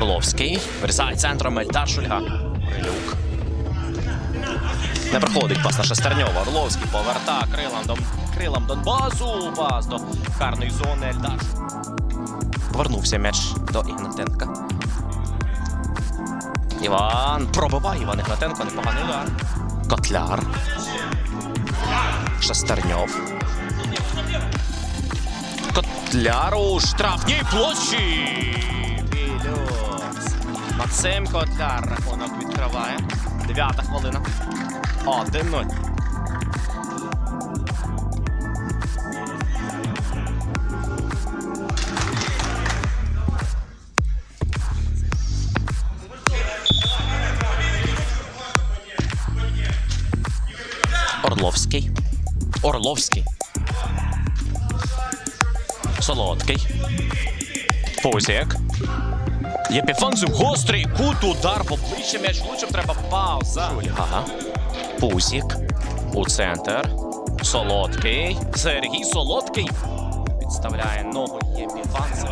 Орловський. Вирізає центром Ельдар Шульга. Рилюк. Не проходить пас на Шестерньова. Орловський поверта крилам, до, крилам Донбасу. Пас до карної зони Ельдар. Повернувся м'яч до Ігнатенка. Іван пробиває Іван Ігнатенко. Непоганий удар. Котляр. Шестерньов. Котляр у штрафній площі. Максим Котляр рахунок відкриває. Дев'ята хвилина. 1-0. Орловський. Орловський. Солодкий. Позяк. Єпіфанзу гострий кут, удар в обличчя м'яч влучив, треба пауза. Шульга. Пузік. У центр. Солодкий. Сергій Солодкий. Підставляє ногу Єпіфанзу.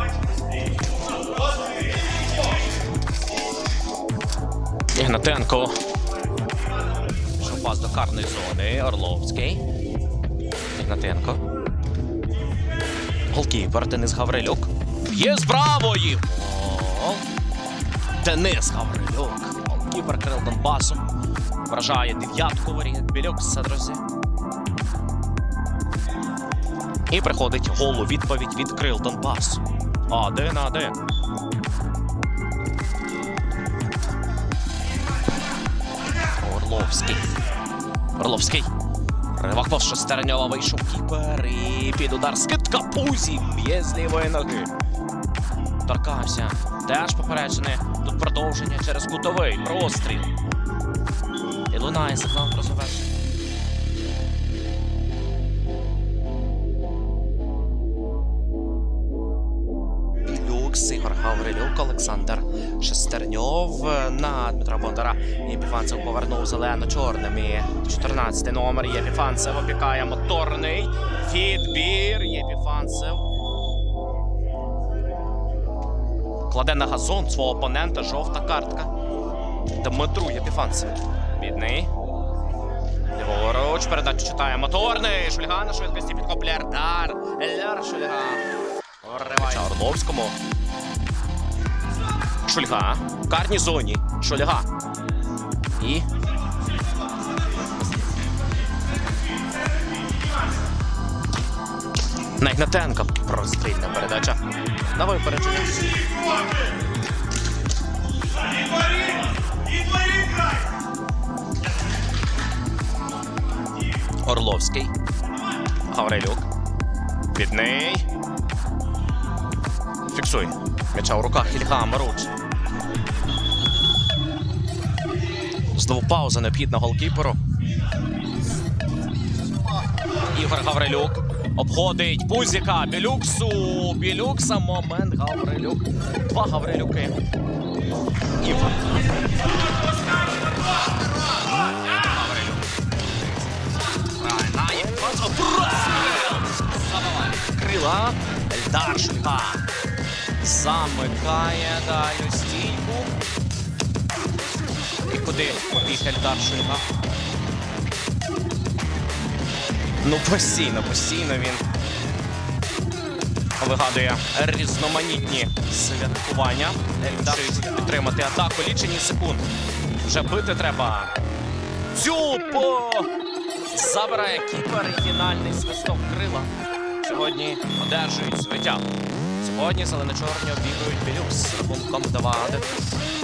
Ігнатенко. Що пас до карної зони. Орловський. Ігнатенко. Голкіпер Денис Гаврилюк. Є з правої. Денис Гаврилюк. Голкіпер Крил Донбасу. Вражає дев'ятку воріт. Білюк друзі. І приходить гол у відповідь від Крил Донбасу. Один на один. Орловський. Орловський. Ривак повз вийшов кіпер і під удар скидка Пузі б'є з лівої ноги. Торкався. Теж попереджений. Тут продовження через кутовий простріл. І лунає сигнал про завершення. Ігор Гаврилюк, Олександр Шестерньов на Дмитра Бондара. Єпіфанцев повернув зелено-чорним. І 14 номер Єпіфанцев опікає моторний відбір. Єпіфанцев кладе на газон свого опонента. Жовта картка. Дмитру Єпіфанцев. Бідний. Ліворуч. Передачу читає моторний. Шульга на швидкості підхоплює Ардар. Еляр Шульга. Вриває Орловському. Шульга. В карній зоні. Шульга. І. На Ігнатенка. Прострільна передача. На випередження. Орловський. Гаврилюк. Бідний. Фіксуй. М'яча у руках Ільга Маруч. Знову пауза необхідна голкіперу. Ігор Гаврилюк. Обходить Пузіка. Білюксу. Білюкса. Момент Гаврилюк. Два Гаврилюки. Забиває. Крила. Ельдар Шульга. Замикає далі стійку. І куди побіг Ельдар Ну, постійно, постійно він вигадує різноманітні святкування. Ельдар Шульга підтримати атаку лічені секунди. Вже бити треба. Цюпо! Забирає кіпер фінальний свисток крила. Сьогодні одержують звиття. Сьогодні зелено-чорні обігрують Білюкс з рахунком 2-1.